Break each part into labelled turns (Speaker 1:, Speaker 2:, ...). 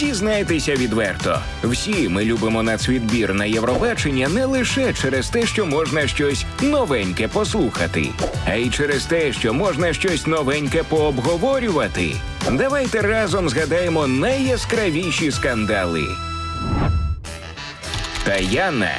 Speaker 1: Зізнайтеся відверто, всі ми любимо нацвідбір на Євробачення не лише через те, що можна щось новеньке послухати, а й через те, що можна щось новеньке пообговорювати. Давайте разом згадаємо найяскравіші скандали. Таяна.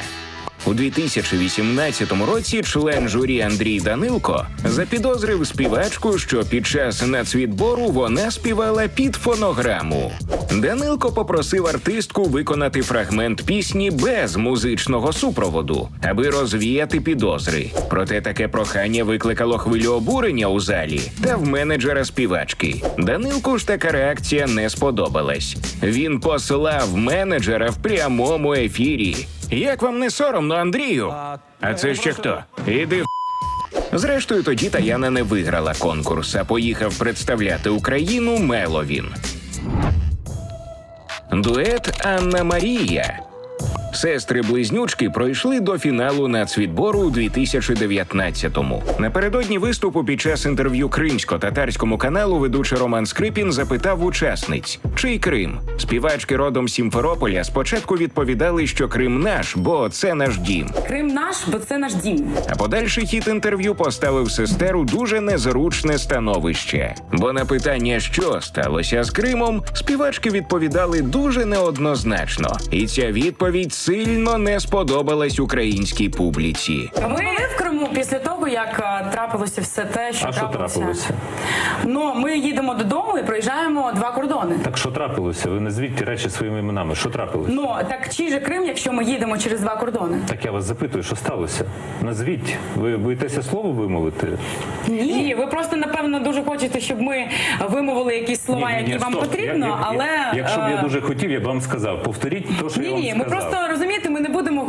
Speaker 1: У 2018 році член журі Андрій Данилко запідозрив співачку, що під час нацвідбору вона співала під фонограму. Данилко попросив артистку виконати фрагмент пісні без музичного супроводу, аби розвіяти підозри. Проте таке прохання викликало хвилю обурення у залі та в менеджера співачки. Данилку ж така реакція не сподобалась. Він послав менеджера в прямому ефірі. Як вам не соромно, Андрію? А це ще хто? Іди в Зрештою, тоді Таяна не виграла конкурс, а поїхав представляти Україну Меловін. Дует Анна Марія. Сестри-близнючки пройшли до фіналу нацвідбору у 2019-му. Напередодні виступу під час інтерв'ю кримсько-татарському каналу ведучий Роман Скрипін запитав учасниць, чий Крим. Співачки родом Сімферополя спочатку відповідали, що Крим наш, бо це наш дім.
Speaker 2: Крим наш, бо це наш дім.
Speaker 1: А подальший хід інтерв'ю поставив сестер у дуже незручне становище. Бо на питання, що сталося з Кримом, співачки відповідали дуже неоднозначно, і ця відповідь сильно не сподобалась українській публіці.
Speaker 2: Ми в після того, як е, трапилося все те, що
Speaker 3: А що трапилося?
Speaker 2: Ну, ми їдемо додому і проїжджаємо два кордони.
Speaker 3: Так що трапилося? Ви назвіть ті речі своїми іменами. Що трапилося?
Speaker 2: Ну так чий же Крим, якщо ми їдемо через два кордони?
Speaker 3: Так я вас запитую, що сталося? Назвіть. Ви боїтеся слово вимовити?
Speaker 2: Ні, ви просто напевно дуже хочете, щоб ми вимовили якісь слова,
Speaker 3: Ні, ні, ні,
Speaker 2: які вам потрібно,
Speaker 3: Я- я-
Speaker 2: але
Speaker 3: якщо б я
Speaker 2: е,
Speaker 3: дуже хотів, я б вам сказав. Повторіть те, що я
Speaker 2: ні,
Speaker 3: вам
Speaker 2: ні, ми просто розумієте, ми не будемо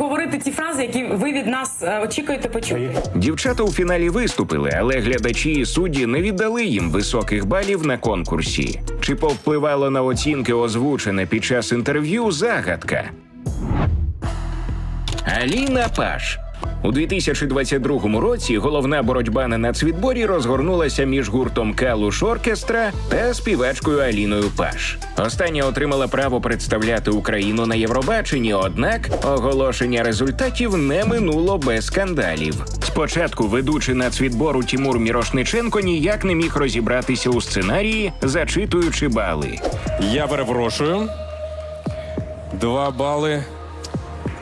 Speaker 2: ті фрази, які ви від нас е, очікуєте почути.
Speaker 1: Дівчата у фіналі виступили, але глядачі і судді не віддали їм високих балів на конкурсі. Чи повпливало на оцінки озвучене під час інтерв'ю загадка? Аліна Паш. У 2022 році головна боротьба на нацвідборі розгорнулася між гуртом Калуш Оркестра та співачкою Аліною Паш. Остання отримала право представляти Україну на Євробаченні, однак оголошення результатів не минуло без скандалів. Спочатку ведучий нацвідбору Тімур Мірошниченко ніяк не міг розібратися у сценарії, зачитуючи бали.
Speaker 4: Я перепрошую. Два бали.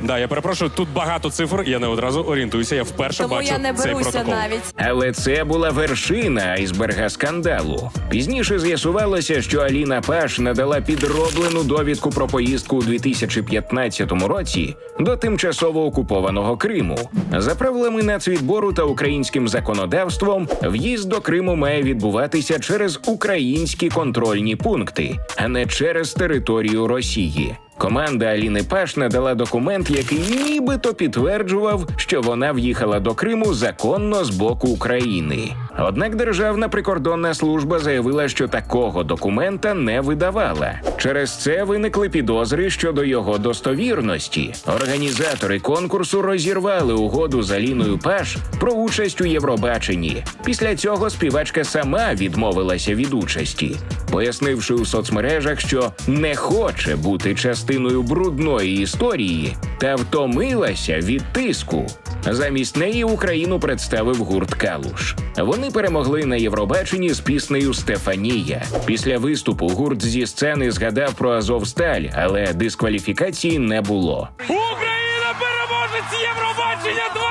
Speaker 4: Да, я перепрошую, тут багато цифр, я не одразу орієнтуюся. Я вперше
Speaker 5: Тому
Speaker 4: бачу
Speaker 5: я не
Speaker 4: цей
Speaker 5: беруся
Speaker 4: протокол.
Speaker 5: навіть.
Speaker 1: Але це була вершина айсберга скандалу. Пізніше з'ясувалося, що Аліна Паш надала підроблену довідку про поїздку у 2015 році до тимчасово окупованого Криму. За правилами нацвідбору та українським законодавством, в'їзд до Криму має відбуватися через українські контрольні пункти, а не через територію Росії. Команда Аліни Паш надала документ, який нібито підтверджував, що вона в'їхала до Криму законно з боку України. Однак Державна прикордонна служба заявила, що такого документа не видавала. Через це виникли підозри щодо його достовірності. Організатори конкурсу розірвали угоду з Аліною Паш про участь у Євробаченні. Після цього співачка сама відмовилася від участі, пояснивши у соцмережах, що не хоче бути частиною брудної історії та втомилася від тиску. Замість неї Україну представив гурт Калуш. Вони перемогли на Євробаченні з піснею Стефанія. Після виступу гурт зі сцени згадав про Азовсталь, але дискваліфікації не було.
Speaker 4: Україна переможець Євробачення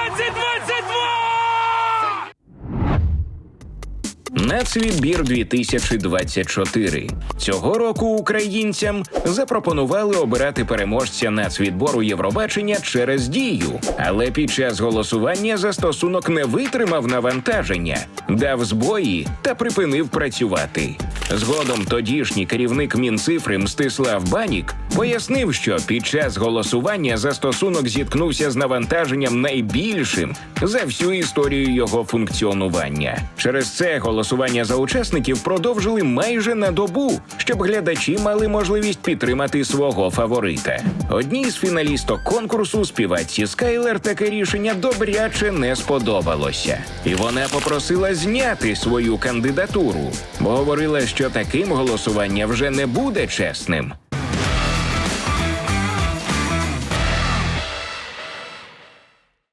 Speaker 1: Нацвідбір 2024. Цього року українцям запропонували обирати переможця нацвідбору Євробачення через дію, але під час голосування застосунок не витримав навантаження, дав збої та припинив працювати. Згодом тодішній керівник Мінцифри Мстислав Банік пояснив, що під час голосування застосунок зіткнувся з навантаженням найбільшим за всю історію його функціонування. Через це голосування за учасників продовжили майже на добу, щоб глядачі мали можливість підтримати свого фаворита. Одній з фіналісток конкурсу співачці Скайлер таке рішення добряче не сподобалося, і вона попросила зняти свою кандидатуру, бо говорила, що таким голосування вже не буде чесним.